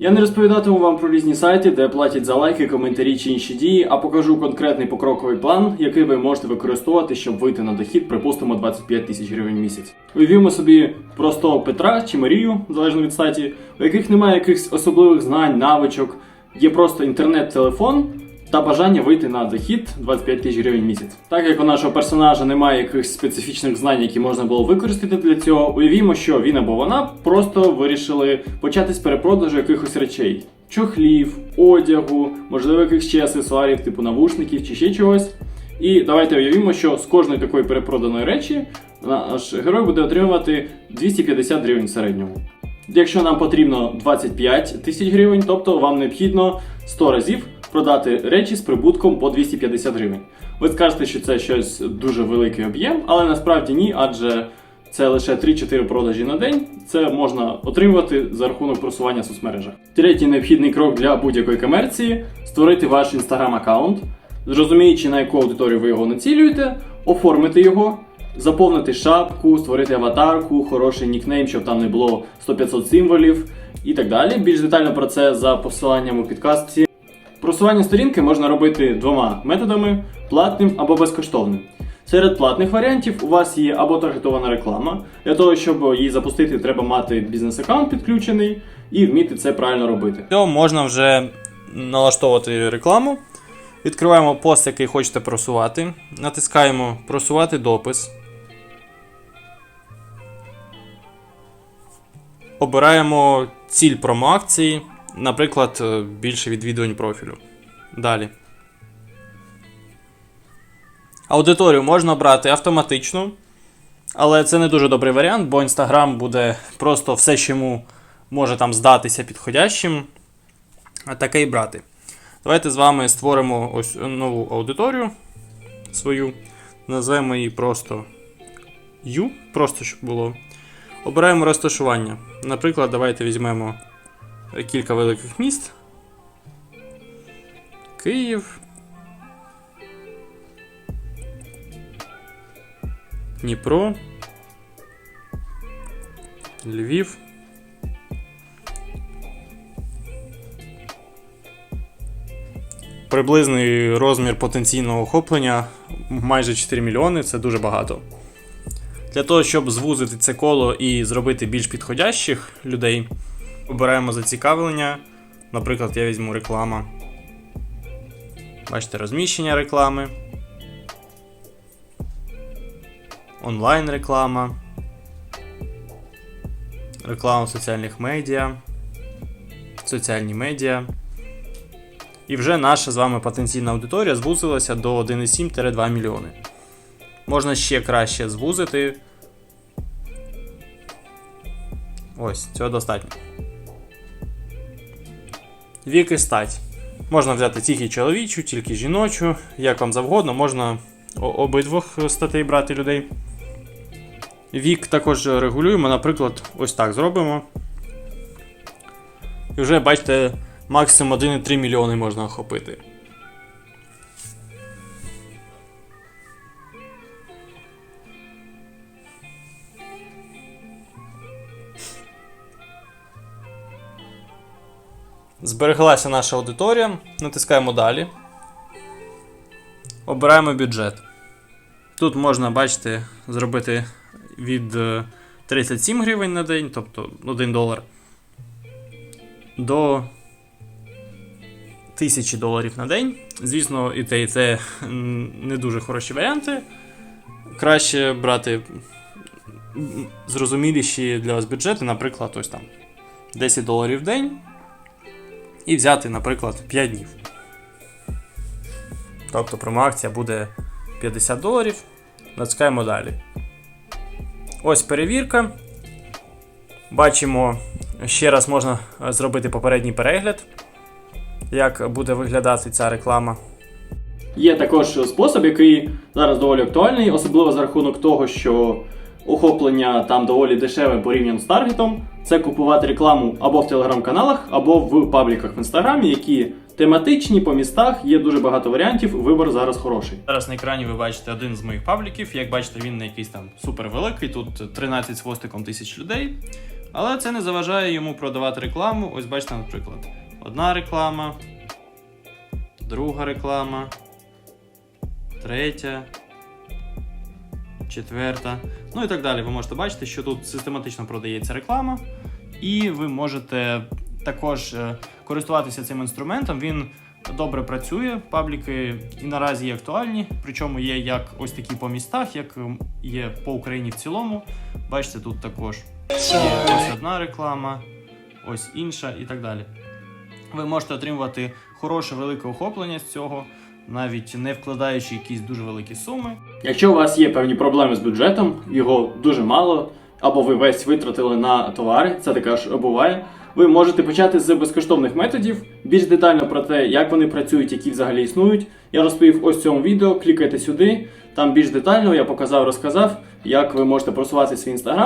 Я не розповідатиму вам про різні сайти, де платять за лайки, коментарі чи інші дії, а покажу конкретний покроковий план, який ви можете використовувати, щоб вийти на дохід, припустимо, 25 тисяч гривень в місяць. Уявімо собі простого Петра чи Марію, залежно від сайті, у яких немає якихось особливих знань, навичок, є просто інтернет-телефон. Та бажання вийти на дохід 25 тисяч гривень в місяць. Так як у нашого персонажа немає якихось специфічних знань, які можна було використати для цього, уявімо, що він або вона просто вирішили почати з перепродажу якихось речей: чохлів, одягу, можливо, якихось ще аксесуарів, типу навушників чи ще чогось. І давайте уявімо, що з кожної такої перепроданої речі наш герой буде отримувати 250 гривень в середньому. Якщо нам потрібно 25 тисяч гривень, тобто вам необхідно 100 разів продати речі з прибутком по 250 гривень. Ви скажете, що це щось дуже великий об'єм, але насправді ні, адже це лише 3-4 продажі на день. Це можна отримувати за рахунок просування в соцмережах. Третій необхідний крок для будь-якої комерції створити ваш інстаграм аккаунт, зрозуміючи на яку аудиторію ви його націлюєте, оформити його. Заповнити шапку, створити аватарку, хороший нікнейм, щоб там не було 100-500 символів і так далі. Більш детально про це за посиланням у підкастці. Просування сторінки можна робити двома методами: платним або безкоштовним. Серед платних варіантів у вас є або таргетована реклама. Для того, щоб її запустити, треба мати бізнес-аккаунт підключений і вміти це правильно робити. Все, можна вже налаштовувати рекламу. Відкриваємо пост, який хочете просувати. Натискаємо просувати допис. Обираємо ціль промоакції, наприклад, е, більше відвідувань профілю. Далі. Аудиторію можна обрати автоматично, але це не дуже добрий варіант, бо Instagram буде просто все, що йому може там здатися підходящим, таке і брати. Давайте з вами створимо ось нову аудиторію свою. Назвемо її просто U, просто щоб було. Обираємо розташування. Наприклад, давайте візьмемо кілька великих міст. Київ. Дніпро. Львів. Приблизний розмір потенційного охоплення майже 4 мільйони це дуже багато. Для того, щоб звузити це коло і зробити більш підходящих людей, обираємо зацікавлення. Наприклад, я візьму реклама. Бачите, розміщення реклами. Онлайн реклама. Реклама в соціальних медіа. Соціальні медіа. І вже наша з вами потенційна аудиторія звузилася до 1,7-2 мільйони. Можна ще краще звузити. Ось, цього достатньо. Вік і стать. Можна взяти тільки чоловічу, тільки жіночу, як вам завгодно, можна обидвох статей брати людей. Вік також регулюємо, наприклад, ось так зробимо. І вже бачите, максимум 1,3 мільйони можна охопити. Збереглася наша аудиторія. Натискаємо далі. Обираємо бюджет. Тут можна, бачите, зробити від е, 37 гривень на день, тобто 1 долар, до 1000 доларів на день. Звісно, і те, і це не дуже хороші варіанти. Краще брати зрозуміліші для вас бюджети, наприклад, ось там 10 доларів в день. І взяти, наприклад, 5 днів. Тобто промоакція буде 50 доларів. Натискаємо далі. Ось перевірка. Бачимо, ще раз можна е, зробити попередній перегляд, як буде виглядати ця реклама. Є також спосіб, який зараз доволі актуальний, особливо за рахунок того, що охоплення там доволі дешеве порівняно з таргетом. Це купувати рекламу або в телеграм-каналах, або в пабліках в інстаграмі, які тематичні по містах. Є дуже багато варіантів. Вибор зараз хороший. Зараз на екрані ви бачите один з моїх пабліків. Як бачите, він не якийсь там супер великий. Тут 13 з хвостиком тисяч людей. Але це не заважає йому продавати рекламу. Ось бачите, наприклад, одна реклама, друга реклама, третя, четверта. Ну і так далі. Ви можете бачити, що тут систематично продається реклама, і ви можете також е, користуватися цим інструментом. Він добре працює. Пабліки і наразі є актуальні, причому є як ось такі по містах, як є по Україні в цілому. Бачите, тут також є ось одна реклама, ось інша і так далі. Ви можете отримувати хороше велике охоплення з цього, навіть не вкладаючи якісь дуже великі суми. Якщо у вас є певні проблеми з бюджетом, його дуже мало, або ви весь витратили на товари, це також буває. Ви можете почати з безкоштовних методів. Більш детально про те, як вони працюють, які взагалі існують. Я розповів ось в цьому відео. Клікайте сюди. Там більш детально я показав, розказав, як ви можете просувати свій інстаграм.